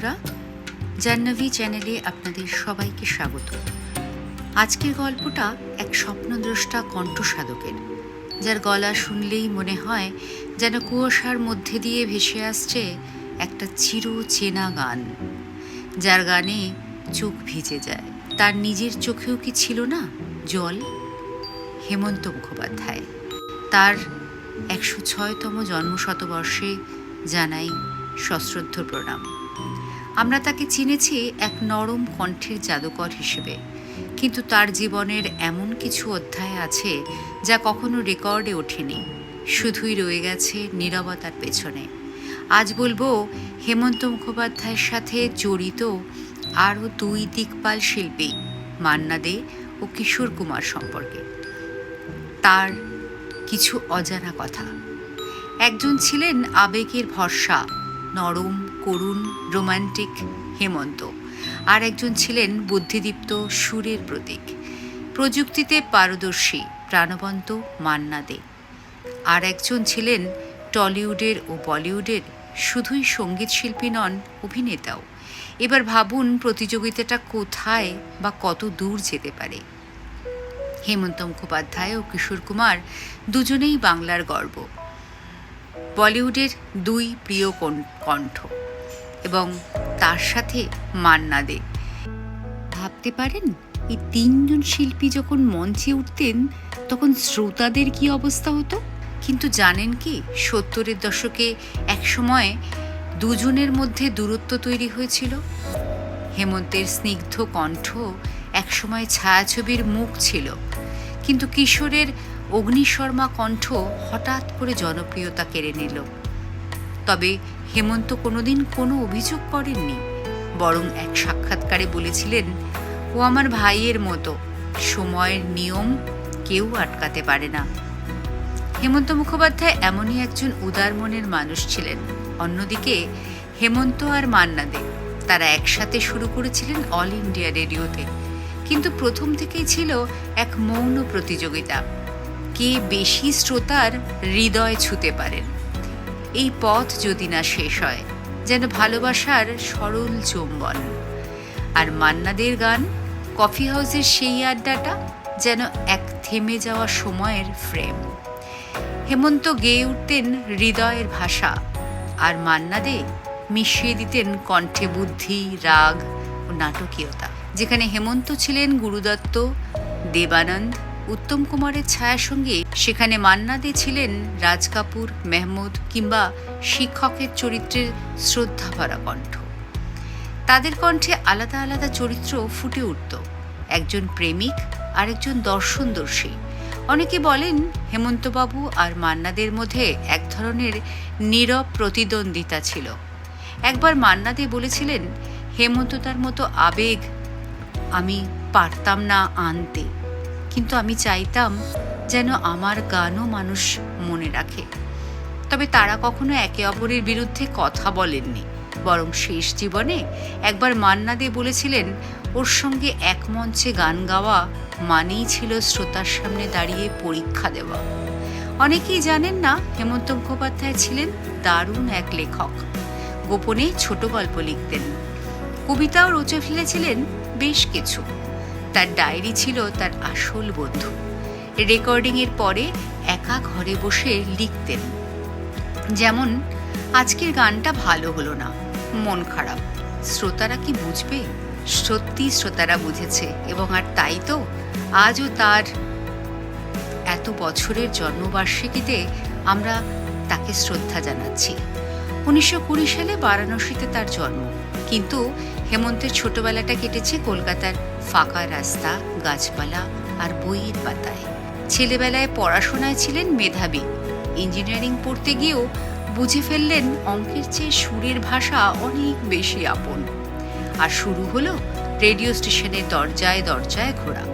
বন্ধুরা, জাহ্নবী চ্যানেলে আপনাদের সবাইকে স্বাগত। আজকের গল্পটা এক স্বপ্নদ্রষ্টা কণ্ঠসাধকের, যার গলা শুনলেই মনে হয় যেন কুয়াশার মধ্যে দিয়ে ভেসে আসছে একটা চির চেনা গান, যার গানে চোখ ভিজে যায়। তার নিজের চোখেও কি ছিল না জল? হেমন্ত মুখোপাধ্যায়, তার একশো ছয়তম জন্মশতবর্ষে জানাই সশ্রদ্ধ প্রণাম। আমরা তাকে চিনেছি এক নরম কণ্ঠের জাদুকর হিসেবে। কিন্তু তার জীবনের এমন কিছু অধ্যায় আছে যা কখনো রেকর্ডে ওঠেনি। শুধুই রয়ে গেছে নীরবতার পেছনে। আজ বলব, হেমন্ত মুখোপাধ্যায়ের সাথে জড়িত আরও দুই দিকপাল শিল্পী, মান্না দে ও কিশোর কুমার সম্পর্কে। তার কিছু অজানা কথা। একজন ছিলেন আবেগের ভরসা, নরম করুণ, রোমান্টিক, হেমন্ত। আর একজন ছিলেন বুদ্ধিদীপ্ত সুরের প্রতীক। প্রযুক্তিতে পারদর্শী, প্রাণবন্ত মান্না দে। আর একজন ছিলেন টলিউডের ও বলিউডের শুধুই সংগীত শিল্পী নন, অভিনেতাও। এবার ভাবুন প্রতিযোগিতাটা কোথায় বা কত দূর যেতে পারে। হেমন্ত মুখোপাধ্যায় ও কিশোর কুমার দুজনেই বাংলার গর্ব। বলিউডের দুই প্রিয় কণ্ঠ। এবং তার সাথে মান্না দে। ভাবতে পারেন, এই তিনজন শিল্পী যখন মঞ্চে উঠতেন, তখন শ্রোতাদের কি অবস্থা হতো? কিন্তু জানেন কি, সত্তরের দশকে একসময় দুজনের মধ্যে দূরত্ব তৈরি হয়েছিল। হেমন্তের স্নিগ্ধ কণ্ঠ একসময় ছায়াছবির মুখ ছিল। কিন্তু কিশোরের অগ্নিশর্মা কণ্ঠ হঠাৎ করে জনপ্রিয়তা কেড়ে নিল। তবে হেমন্ত কোনোদিন কোনো অভিযোগ করেননি, বরং এক সাক্ষাৎকারে বলেছিলেন, ও আমার ভাইয়ের মতো, সময়ের নিয়ম কেউ আটকাতে পারে না। হেমন্ত মুখোপাধ্যায় এমনই একজন উদার মনের মানুষ ছিলেন। অন্যদিকে, হেমন্ত আর মান্না দে তারা একসাথে শুরু করেছিলেন অল ইন্ডিয়া রেডিওতে, কিন্তু প্রথম থেকেই ছিল এক মৌন প্রতিযোগিতা। কে বেশি শ্রোতার হৃদয় ছুতে পারেন? এই পথ যদি না শেষ হয়, যেন ভালোবাসার সরল চুম্বন। আর মান্নাদের গান, কফি হাউসের সেই আড্ডাটা যেন এক থেমে যাওয়া সময়ের ফ্রেম। হেমন্ত গেয়ে উঠতেন হৃদয়ের ভাষা, আর মান্না দে মিশিয়ে দিতেন কণ্ঠে বুদ্ধি, রাগ ও নাটকীয়তা, যেখানে হেমন্ত ছিলেন গুরুদত্ত, দেবানন্দ উত্তম কুমারের ছায়ার সঙ্গে সেখানে মান্না দে ছিলেন রাজ কাপুর, মেহমুদ কিংবা শিক্ষকের চরিত্রের শ্রদ্ধাভরা কণ্ঠ। তাদের কণ্ঠে আলাদা আলাদা চরিত্র ফুটে উঠত। একজন প্রেমিক আর একজন দর্শনদর্শী। অনেকে বলেন, হেমন্তবাবু আর মান্নাদের মধ্যে এক ধরনের নীরব প্রতিদ্বন্দ্বিতা ছিল। একবার মান্নাদে বলেছিলেন, হেমন্ত তার মতো আবেগ আমি পারতাম না আনতে। কিন্তু আমি চাইতাম যেন আমার গানও মানুষ মনে রাখে। তবে তারা কখনো একে অপরের বিরুদ্ধে কথা বলেননি। বরং শেষ জীবনে একবার মান্না দে বলেছিলেন, ওর সঙ্গে এক মঞ্চে গান গাওয়া মানেই ছিল শ্রোতার সামনে দাঁড়িয়ে পরীক্ষা দেওয়া। অনেকেই জানেন না, হেমন্ত মুখোপাধ্যায় ছিলেন দারুণ এক লেখক। গোপনে ছোট গল্প লিখতেন। কবিতাও রচে ফেলেছিলেন বেশ কিছু। তার ডায়েরি ছিল তার আসল বন্ধু। রেকর্ডিংয়ের পরে একা ঘরে বসে লিখতেন। যেমন, আজকের গানটা ভালো হলো না, মন খারাপ। শ্রোতারা কি বুঝবে? সত্যি শ্রোতারা বুঝেছে, এবং আর তাই তো, আজও তার এত বছরের জন্মবার্ষিকীতে আমরা তাকে শ্রদ্ধা জানাচ্ছি। উনিশশো কুড়ি সালে বারাণসীতে তার জন্ম। কিন্তু হেমন্তের ছোটবেলাটা কেটেছে কলকাতার ফাঁকা রাস্তা, গাছপালা আর বইয়ের পাতায়। ছেলেবেলায় পড়াশোনায় ছিলেন মেধাবী। ইঞ্জিনিয়ারিং পড়তে গিয়েও বুঝে ফেললেন অঙ্কের চেয়ে সুরের ভাষা অনেক বেশি আপন। আর শুরু হলো রেডিও স্টেশনের দরজায় দরজায় ঘোরা।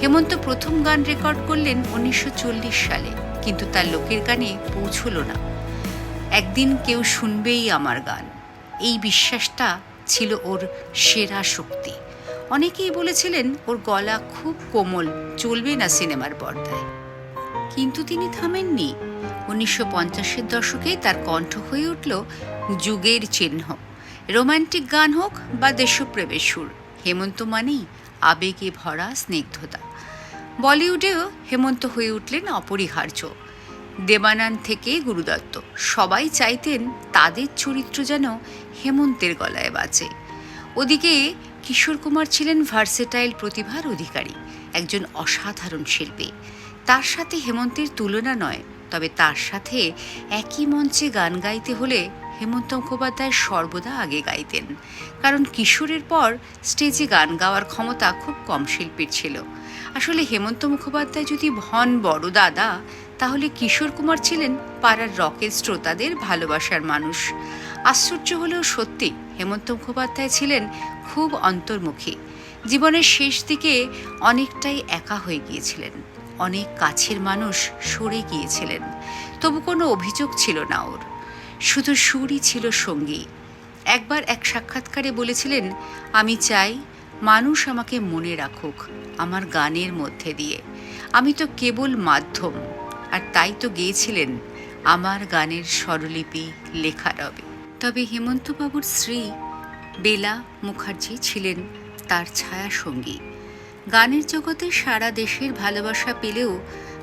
হেমন্ত প্রথম গান রেকর্ড করলেন উনিশশো চল্লিশ সালে, কিন্তু তার লোকের গানে পৌঁছল না। একদিন কেউ শুনবেই আমার গান। এই বিশ্বাসটা ছিল ওর সেরা শক্তি। অনেকেই বলেছিলেন ওর গলা খুব কোমল, চলবে না সিনেমার পর্দায়। কিন্তু তিনি থামেননি। উনিশশো পঞ্চাশের দশকে তার কণ্ঠ হয়ে উঠল যুগের চিহ্ন। রোমান্টিক গান হোক বা দেশপ্রেমের সুর, হেমন্ত মানেই আবেগে ভরা স্নিগ্ধতা। বলিউডেও হেমন্ত হয়ে উঠলেন অপরিহার্য। দেবানন্দ থেকে গুরুদত্ত। সবাই চাইতেন তাদের চরিত্র যেন হেমন্তের গলায় বাঁচে ওদিকে কিশোর কুমার ছিলেন ভার্সেটাইল প্রতিভার অধিকারী, একজন অসাধারণ শিল্পী। তার সাথে হেমন্তের তুলনা নয়, তবে তার সাথে একই মঞ্চে গান গাইতে হলে হেমন্ত মুখোপাধ্যায় সর্বদা আগে গাইতেন। কারণ কিশোরের পর স্টেজে গান গাওয়ার ক্ষমতা খুব কম শিল্পীর ছিল। আসলে হেমন্ত মুখোপাধ্যায় যদি ভন বড় দাদা তাহলে কিশোর কুমার ছিলেন পাড়ার রকের শ্রোতাদের ভালোবাসার মানুষ। আশ্চর্য হলেও সত্যি হেমন্ত মুখোপাধ্যায় ছিলেন খুব অন্তর্মুখী। জীবনের শেষ দিকে অনেকটাই একা হয়ে গিয়েছিলেন। অনেক কাছের মানুষ সরে গিয়েছিলেন। তবু কোনো অভিযোগ ছিল না ওর। শুধু সুরই ছিল সঙ্গী। একবার এক সাক্ষাৎকারে বলেছিলেন, আমি চাই মানুষ আমাকে মনে রাখুক আমার গানের মধ্যে দিয়ে। আমি তো কেবল মাধ্যম। আর তাই তো গেয়েছিলেন আমার গানের স্বরলিপি লেখা রবে। তবে হেমন্তবাবুর স্ত্রী বেলা মুখার্জি ছিলেন তার ছায়া সঙ্গী। গানের জগতে সারা দেশের ভালোবাসা পেলেও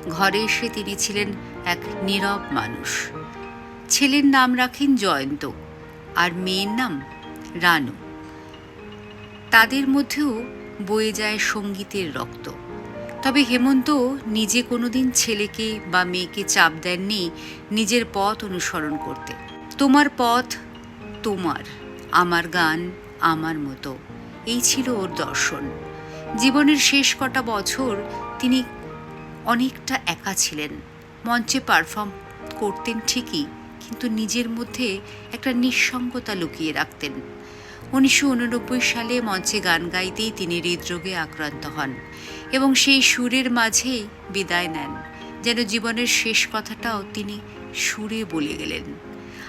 ঘরে এসে তিনি ছিলেন এক নীরব মানুষ। ছেলের নাম রাখেন জয়ন্ত আর মেয়ের নাম রানু। তাদের মধ্যেও বয়ে যায় সঙ্গীতের রক্ত। তবে হেমন্ত নিজে কোনোদিন ছেলেকে বা মেয়েকে চাপ দেননি নিজের পথ অনুসরণ করতে। তোমার পথ তোমার, আমার গান আমার মতো। এই ছিল ওর দর্শন। জীবনের শেষ কটা বছর তিনি অনেকটা একা ছিলেন। মঞ্চে পারফর্ম করতেন ঠিকই, কিন্তু নিজের মধ্যে একটা নিঃসঙ্গতা লুকিয়ে রাখতেন। উনিশশো উননব্বই সালে মঞ্চে গান গাইতেই তিনি হৃদরোগে আক্রান্ত হন এবং সেই সুরের মাঝেই বিদায় নেন, যেন জীবনের শেষ কথাটাও তিনি সুরে বলে গেলেন।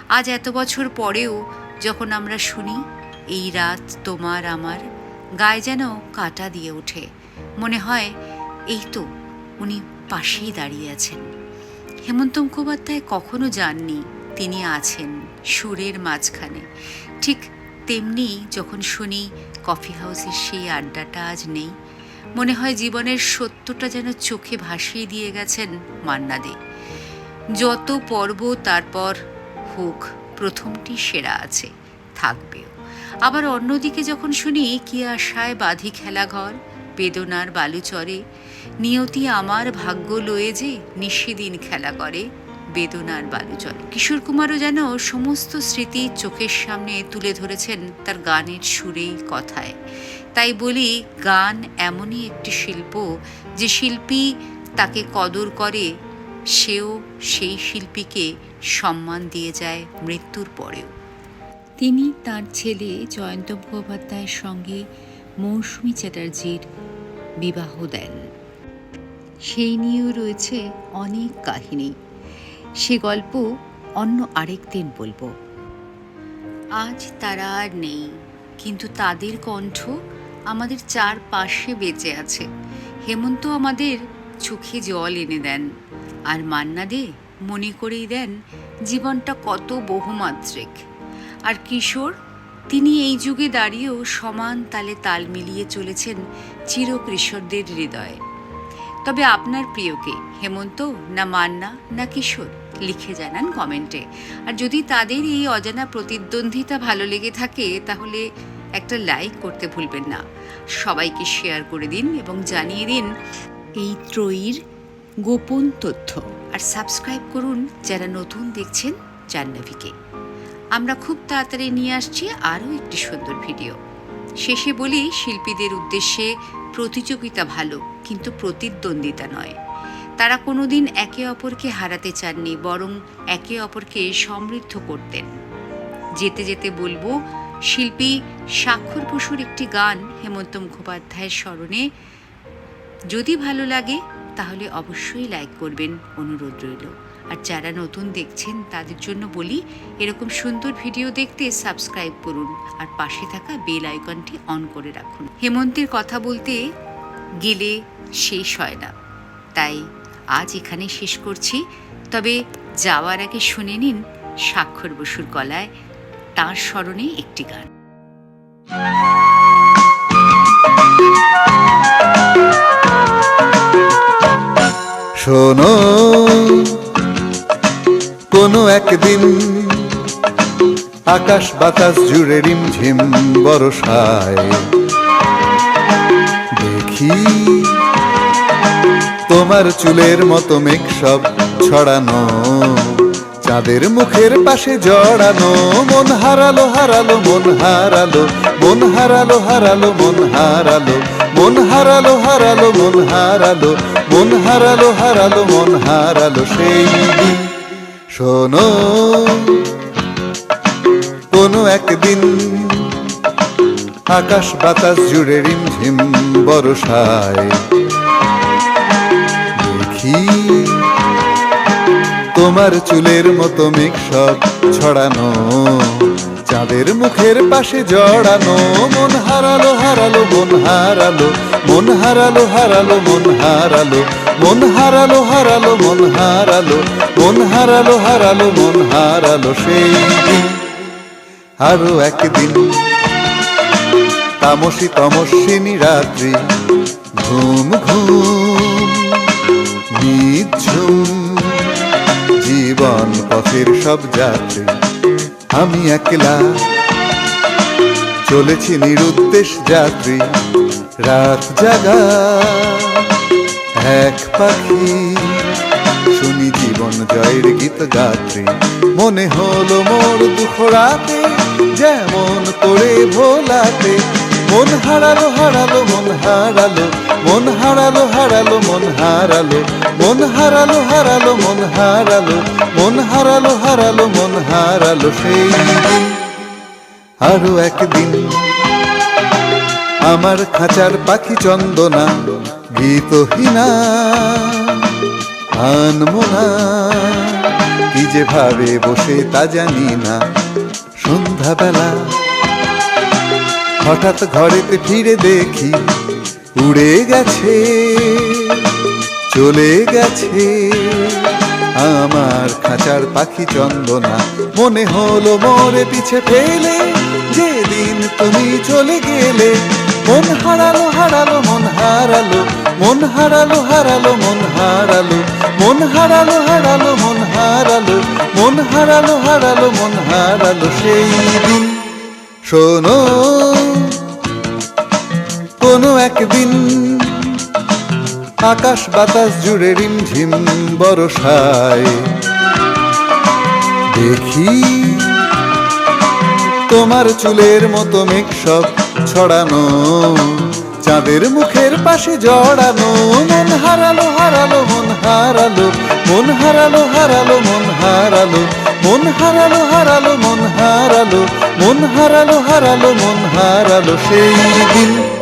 আজ এত বছর পরেও যখন আমরা শুনি, এই রাত তোমার আমার গায়ে যেন কাটা দিয়ে ওঠে। মনে হয়, এই তো উনি পাশেই দাঁড়িয়ে আছেন হেমন্ত মুখোপাধ্যায় কখনো যাননি, তিনি আছেন সুরের মাঝখানে। ঠিক তেমনি যখন শুনি কফি হাউসের সেই আড্ডাটা আজ নেই, মনে হয় জীবনের সত্যটা যেন চোখে ভাসিয়ে দিয়ে গেছেন মান্না দে যত পর্ব তারপর হোক, প্রথমটি সেরা আছে, থাকবেও। আবার অন্যদিকে যখন শুনি কি আশায় বাঁধি খেলাঘর বেদনার বালুচরে নিয়তি আমার ভাগ্য লয়ে যে নিশিদিন খেলা করে বেদনার বালুচরে কিশোর কুমারও যেন সমস্ত স্মৃতি চোখের সামনে তুলে ধরেছেন তার গানের সুরেই, কথায়। তাই বলি, গান এমনই একটি শিল্প যে শিল্পী তাকে কদর করে, সেও সেই শিল্পীকে সম্মান দিয়ে যায় মৃত্যুর পরেও। তিনি তার ছেলে জয়ন্ত মুখোপাধ্যায়ের সঙ্গে মৌসুমী চ্যাটার্জির বিবাহ দেন। সেই নিয়েও রয়েছে অনেক কাহিনী। সে গল্প অন্য আরেক দিন বলব। আজ তারা আর নেই, কিন্তু তাদের কণ্ঠ আমাদের চারপাশে বেঁচে আছে। হেমন্ত আমাদের চোখে জল এনে দেন আর মান্না দে মনে করেই দেন জীবনটা কত বহুমাত্রিক। আর কিশোর, তিনি এই যুগে দাঁড়িয়েও সমান তালে তাল মিলিয়ে চলেছেন চিরকৃষকদের হৃদয়ে। তবে আপনার প্রিয়কে, হেমন্ত, না মান্না, না কিশোর, লিখে জানান কমেন্টে। আর যদি তাদের এই অজানা প্রতিদ্বন্দ্বিতা ভালো লেগে থাকে, তাহলে একটা লাইক করতে ভুলবেন না। সবাইকে শেয়ার করে দিন এবং জানিয়ে দিন এই ত্রয়ীর গোপন তথ্য। আর সাবস্ক্রাইব করুন যারা নতুন দেখছেন জাহ্নবীকে। আমরা খুব তাড়াতাড়ি নিয়ে আসছি আরও একটি সুন্দর ভিডিও শেষে বলি, শিল্পীদের উদ্দেশ্যে প্রতিযোগিতা ভালো, কিন্তু প্রতিদ্বন্দ্বিতা নয়। তারা কোনোদিন একে অপরকে হারাতে চাননি, বরং একে অপরকে সমৃদ্ধ করতেন। যেতে যেতে বলব, শিল্পী স্বাক্ষর বসুর একটি গান হেমন্ত মুখোপাধ্যায়ের স্মরণে। যদি ভালো লাগে, তাহলে অবশ্যই লাইক করবেন। অনুরোধ রইল। আর যারা নতুন দেখছেন, তাদের জন্য বলি, এরকম সুন্দর ভিডিও দেখতে সাবস্ক্রাইব করুন আর পাশে থাকা বেল আইকনটি অন করে রাখুন। হেমন্তের কথা বলতে গেলে শেষ হয় না। তাই আজ এখানে শেষ করছি। তবে যাওয়ার আগে শুনে নিন স্বাক্ষর বসুর গলায় তার স্মরণে একটি গান। শোনো কোনো একদিন আকাশ বাতাস জুড়ে রিমঝিম বরসায়। দেখি তোমার চুলের মতো মেঘ সব ছড়ানো, চাঁদের মুখের পাশে জড়ানো, মন হারালো হারালো, মন হারালো মন হারালো হারালো, মন হারালো মন হারালো হারালো, মন হারালো মন হারালো হারালো, মন হারালো, সেই শোনো। কোনো একদিন আকাশ বাতাস জুড়ে রিমঝিম বরসায় দেখি তোমার চুলের মতো মেঘ ছড়ানো। চাঁদের মুখের পাশে জড়ানো, মন হারালো হারালো, মন হারালো মন হারালো হারালো, মন হারালো মন হারালো হারালো, মন হারালো মন হারালো হারালো, মন হারালো, সেই আরও একদিন তামসী তমস্বিনী রাত্রি, ঘুম ঘুম জীবন পথের সব যাত্রী। আমি একলা। চলেছি নিরুদ্দেশ যাত্রী, রাত জাগা। এক পাখি, শুনি জীবন জয়ের গীত গাত্রী। মনে হলো মোর দুঃখ রাতে, যেমন করে ভোলাতে। মন হারালো হারালো, মন হারালো মন হারালো হারালো, মন হারালো মন হারালো হারালো, মন হারালো মন হারালো হারালো, মন হারালো সেই আরও একদিন আমার খাঁচার পাখি চন্দনা, গীতহীনা, আনমোনা, কি যে ভাবে বসে তা জানি না। সন্ধ্যাবেলা হঠাৎ ঘরেতে ফিরে দেখি উড়ে গেছে, চলে গেছে। আমার খাঁচার পাখি চন্দনা মনে হলো মোরে পিছে ফেলে। যেদিন তুমি চলে গেলে মন হারালো হারালো, মন হারালো মন হারালো হারালো, মন হারালো মন হারালো হারালো, মন হারালো মন হারালো হারালো, মন হারালো, সেই দিন শোনো, কোনো একদিন আকাশ বাতাস জুড়ে রিমঝিম বরসায় দেখি তোমার চুলের মতো মেঘ সব ছড়ানো, চাঁদের মুখের পাশে জড়ানো, মন হারালো হারালো, মন হারালো মন হারালো হারালো, মন হারালো। মন হারালো হারালো মন হারালো মন হারালো হারালো মন হারালো সেই দিন।